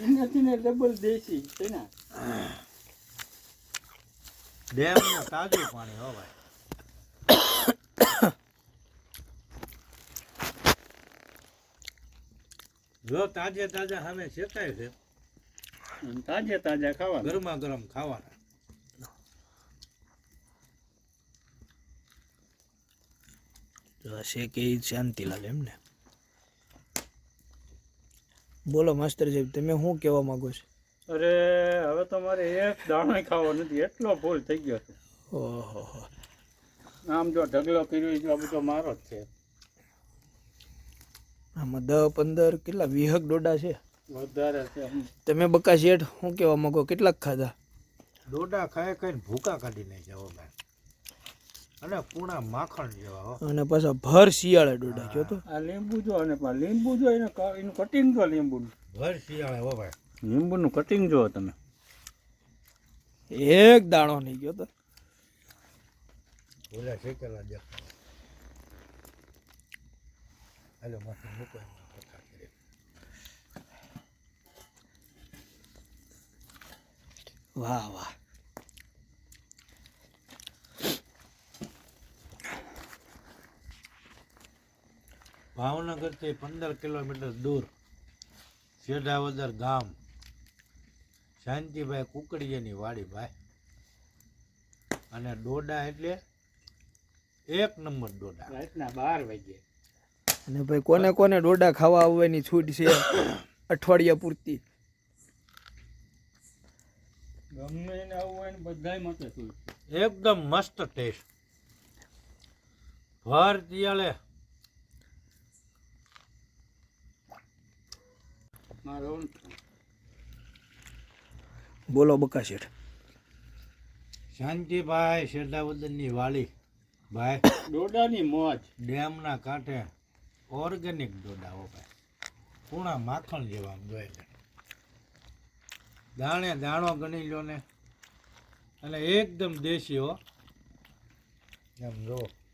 Double દેશી છે ને તાજું પાણી હો ભાઈ. જો તાજે તાજા સામે શેકાય છે. તાજે તાજા ખાવા ગરમા ગરમ ખાવાના. હશે કે ઈ શાંતિલાલ એમ ને. બોલો માસ્ટર સાહેબ તમે શું કહેવા માંગો છો? અરે હવે તો મારે એક દાણો ખાવો નથી એટલો ભૂલ થઈ ગયો છે. ઓહો આમ જો ઢગલો કર્યો જો આ બધો મારો જ છે. આમાં દસ પંદર કેટલા વીહક ડોડા છે? વધારે છે તમે બકા શેઠ શું કહેવા માંગો? કેટલાક ખાધા? ડોડા ખાઈ ખાઈને ભૂકા કાઢી નાખ્યા મેં અને પૂણા માખણ જેવા અને પાછા ભર શિયાળે ડોડા જો તો. આ લીંબુ જો અને પા લીંબુ જો એને એનું કટિંગ જો લીંબુનું. ભર શિયાળે હો ભાઈ. લીંબુનું કટિંગ જો તમે. એક દાણો નહીં ગયો તો. ઓલા શેકેલા દેખાય હાલો માથે મૂકો વાહ વાહ. ભાવનગરથી પંદર કિલોમીટર દૂર શેઢાવદર ગામ. શાંતિભાઈ કુકડીયાની વાડી ભાઈ. અને ડોડા એટલે એક નંબર ડોડા. રાતના બાર વાગે અને ભાઈ કોને કોને ડોડા ખાવા આવવાની છૂટ છે અઠવાડિયા પૂરતી? ગમે એને આવું હોય બધાય માટે શું એકદમ મસ્ત ટેસ્ટ ભર તિયાળે બોલો બકા શેઠ. શાંતિભાઈ શેરદાવદનની વાળી ભાઈ ડોડાની મોજ. ડેમના કાંઠે ઓર્ગેનિક ડોડા ભાઈ. પૂણા માખણ જેવા જોઈ લે દાણે દાણો ગણી લો ને. અને એકદમ દેશી હો. એમ જો.